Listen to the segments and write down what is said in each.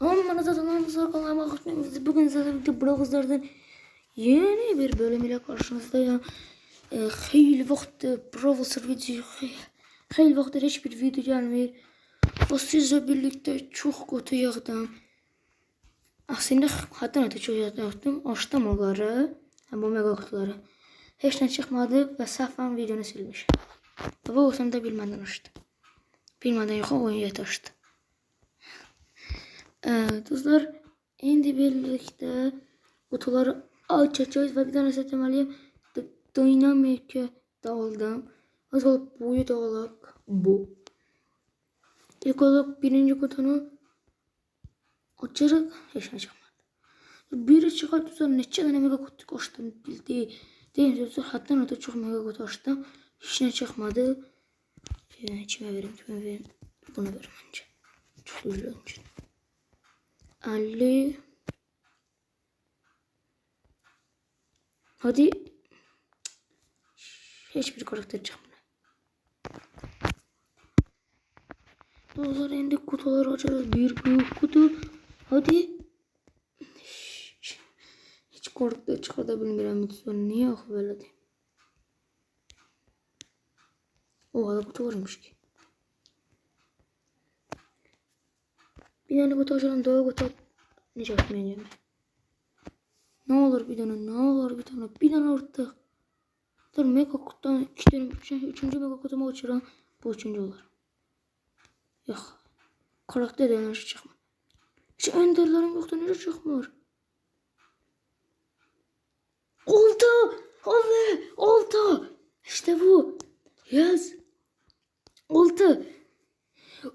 Da tamamızlar kalamak hoşçakalın. Bugün sizlerle birlikte Browser'dan yeni bir bölüm ile karşınızdayım. E, hayli vakti Browser video, hayli vakti hiçbir video gelmiyor. O sizle birlikte çok kötü yağdım. Aslında hatta da çok yağdım. Açtım onları. Bu mega kutuları. Hiç ne çıkmadı ve safan videonu silmiş. Bu olsam da bilmeden açtım. Bilmeden yok oyun yet açtı. Evet dostlar indi birlikte kutuları açacağız ve bir tane seçmeliyim. Dynamic'e de aldım. Nasıl boyu da bu. İlk olarak birinci kutunu açarak yaşayacağım. Biri çıkarttı sonra neçə dənə mega kutu açdım bildi. Deyim sözü haddan ötə çox mega kutu açdım. Heç şey nə çıxmadı. Kimə verim, kimə verim. Bunu verim məncə. Çox üzülürüm. 50 Hadi Hiçbir karakter çıkmıyor. Dostlar endik kutuları açarız. Bir büyük kutu. Hadi. Hiç korktu çıkarda bilmiyorum. Niye yok böyle de. Oha da kutu varmış ki. Bir tane kutu açalım. Doğru kutu ne çekmeyeceğim. Ne olur bir tane, ne olur bir tane, bir tane artık. Dur mega kutudan iki tane, üçüncü, mega kutumu açıram. Bu üçüncü olur. Yok. Karakter enerji çıkma. Hiç enderlerim yoktu, nereye çıkmıyor? Oldu! Oldu! Oldu! İşte bu. Yaz. Oldu.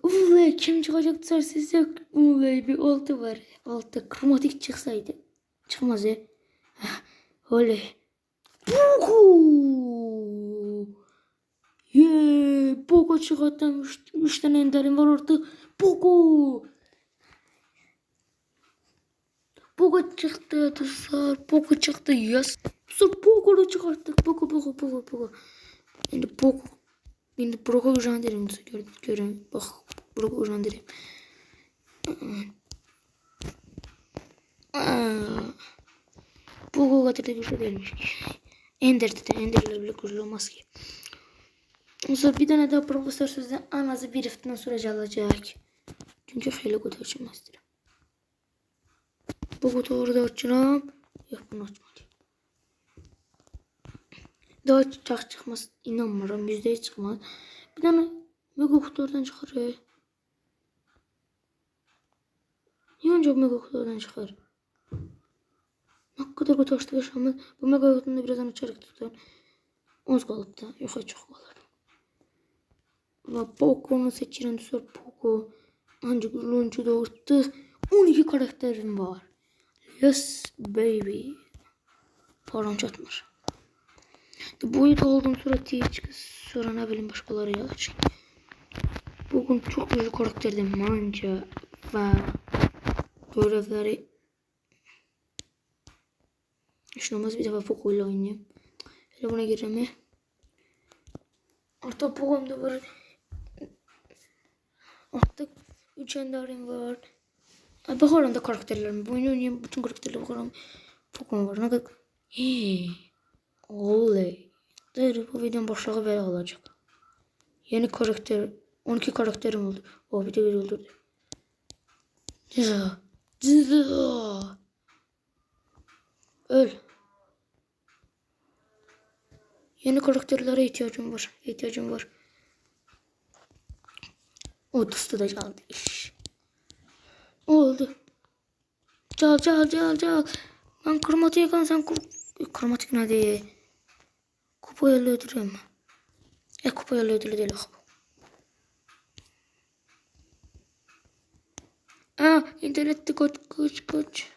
Ulan kim çıkacak siz yok. Ulan bir oldu var. Oldu. Kromatik çıksaydı. Çıkmaz ya. Oley. Yeee. Pogo çıkarttım. Üç, üç tane enderim var orada. Pogo. Pogo çıktı dostlar. Pogo çıktı. Yes. Dostlar Pogo'yu çıkarttık. Pogo Pogo Pogo Pogo. Şimdi Pogo. Şimdi Pogo jandarım. Görün, görün. Bak. Pogo jandarım. Pogo kadar da güçlü değilmiş. Ender'de de Ender'le bile güçlü olmaz. Sonra bir tane daha profesör sizden en azı bir haftadan sürece alacak. Çünkü hayli kutu açılmazdır. Bu kutu orada açacağım. Yok bunu açmadım. Daha çak çıkmaz. İnanmıyorum. Yüzde çıkmaz. Bir tane mega kutu oradan çıkarıyor. Niye ancak mega kutu oradan çıkar? Ne kadar kutu açtık yaşamız. Bu mega da birazdan açarak tutar. Oz kalıp da. Yok çok olur. Ama Poco'nu seçilen sonra Poco. Ancak Lunch'u doğurttu. 12 karakterim var. Yes baby. Param çatmır. Boyut oldum sonra Twitch sonra ne bileyim başkaları yazacak. Bugün çok güzel karakterde manca ve görevleri hiç olmaz bir defa ile oynayayım. Hele buna gireceğim. Artık Poco'mda var. Artık 3 enderim var. Ay bakarım da karakterlerim. Bu oyunu oynayayım. Bütün karakterlere bakarım. Poco'm var. Ne kadar... Hii. Oley. Dur bu videonun başlığı böyle olacak. Yeni karakter. 12 karakterim oldu. O bir de bir öldürdü. Öl. Yeni karakterlere ihtiyacım var. İhtiyacım var. O dostu da çaldı iş. Oldu. Çal çal çal çal. Ben kromatik kan sen kur... Kromatik ne diye. Kupa yerle ödülüyorum. E kupa yerle ödülü değil. Aa internette koç koç koç.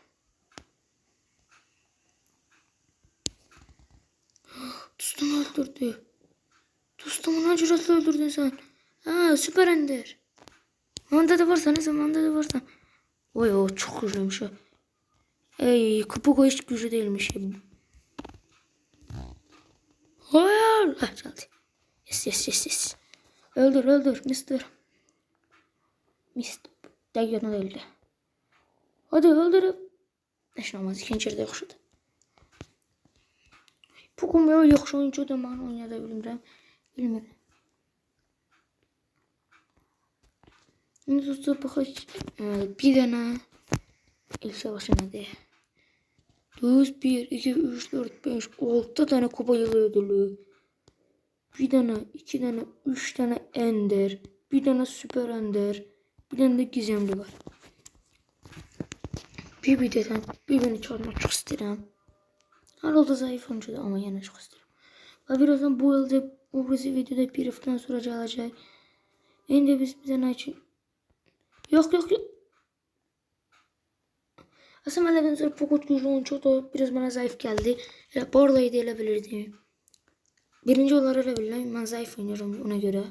Dostumu öldürdü. Dostumu ne cüretle öldürdün sen? Ha süper ender. Manda da varsa neyse manda da varsa. Oy o çok güçlüymüş o. Ey kupa hiç güçlü değilmiş. Hayır. Ha çaldı. Yes yes yes yes. Öldür öldür mister. Mister. Dayı öldü. Hadi öldürüp. Yaşamaz ikinci yerde yaxşıdır. Bugün böyle yaxşı oyuncu da mən oynaya da bilmirəm. Bilmirəm. İndi dostlar baxaq. e, Bir dənə il savaşı nədir? 9, 1, 2, 3, 4, 5, 6 tane kupa yılı ödülü. Bir tane, iki tane, üç tane ender. Bir tane süper ender. Bir tane de gizemli var. Bir bir deden, bir beni çağırmak çok isterim. Herhalde zayıf oyuncu ama yine çok isterim. Ve birazdan bu yılda bizi videoda bir haftadan sonra çalacak. Şimdi biz bize ne için? Yok yok yok. Aslında ben de sonra Pogot güçlü oyuncu da biraz bana zayıf geldi. Ya Borla'yı da elebilirdi. Birinci olarak elebilirim. Ben zayıf oynuyorum ona göre.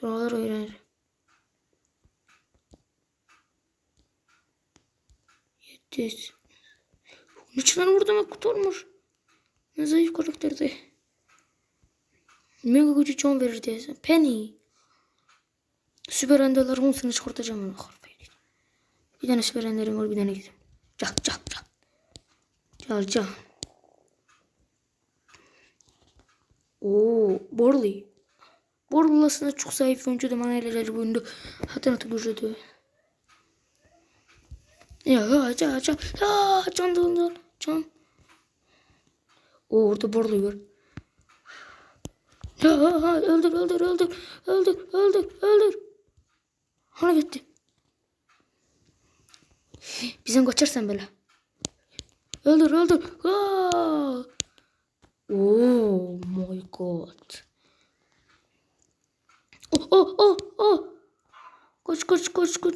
Sonralar öğrenirim. Yetiş. İçinden vurdum ve kurtulmuş. Ne zayıf karakterdi. Mega gücü can verir diye. Penny. Süper enderler 10 sene çıkartacağım onu. Bir tane süper enderim var bir tane gideyim. Çak çak çak. Çal çal. Oo, Borley. Borley aslında çok zayıf oyuncuydu. Bana eğlenceli bir oyundu. Hatta atıp güçlüydü. Ya ya can can. Ya can can can. Can. Oo, orada Borley var. Ya, ya öldür öldür öldür. Öldür öldür öldür. Hani gitti. Bizden kaçarsan böyle. Öldür öldür. Aa! Oh my god. Oh oh oh oh. Koş koş koş koş.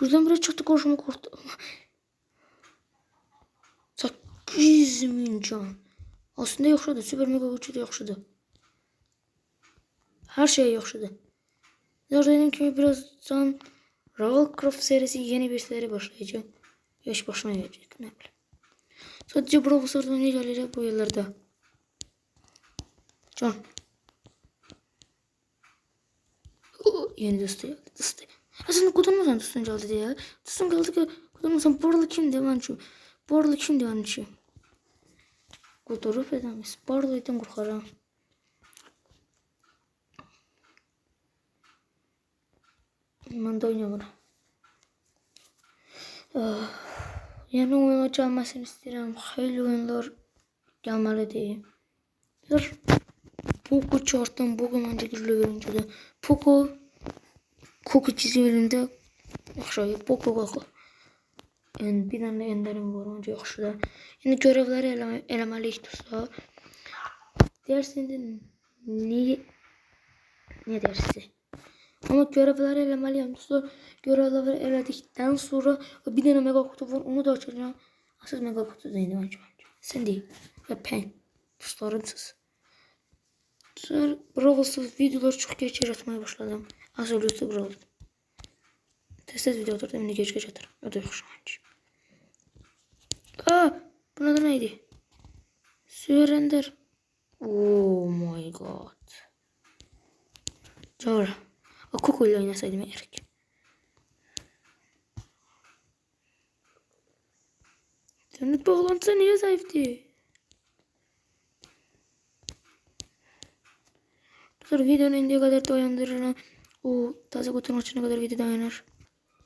Buradan buraya çıktı koşma korktu. 8 min can. Aslında yaxşıdır. Süper mega də yaxşıdır. Her şey yaxşıdır. Dediğim kimi birazdan Rawlcraft serisi yeni bir seri başlayacak. Yaş başına gelecek. Ne bileyim. Sadece Brawl Stars'da oynayacak bu yıllarda. Can. Oo, Yeni dostu geldi. Dostu. Aslında kudurmasan dostun geldi diye. Dostun geldi ki kudurmasan Borlu kimdi ben şu. Borlu kimdi ben şu. Kudurup edemez. Borlu'ydan korkarım. Ben de oynamıyorum. Ah, Yeni oyunlar gelmesini istedim. Hayırlı oyunlar gelmeli değil. Dur. Poco çarptım. Bugün önce güçlü oyuncudu. Poco Koku çiziminde yaxşı. Poco Poco. Yani bir tane enderim var önce yaxşıdır. Şimdi görevleri eleme, eləməliyik dostlar. Dersinde ne ne dersi? Ama görevleri eləməliyəm dostlar. Görevleri elədikdən sonra bir dənə mega kutu var. Onu da açacağım. Asıl mega kutu indi bence. Sen değil. Ve pen. Dostlarımsız. Sonra Brawl Stars videolar çok geç yaratmaya başladım. Asıl YouTube Brawl. Test et video oturdum. Şimdi geç geç atarım. O da şu an. Aa, bunun adı neydi? Surrender. Oh my god. Sonra. O kukuyla oynasaydım ki. İnternet bağlantısı niye zayıftı? Sonra videonun indiği kadar dayandırır. O taze kutunun açana kadar video dayanır.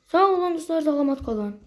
Sağ olun dostlar sağlamat kalın.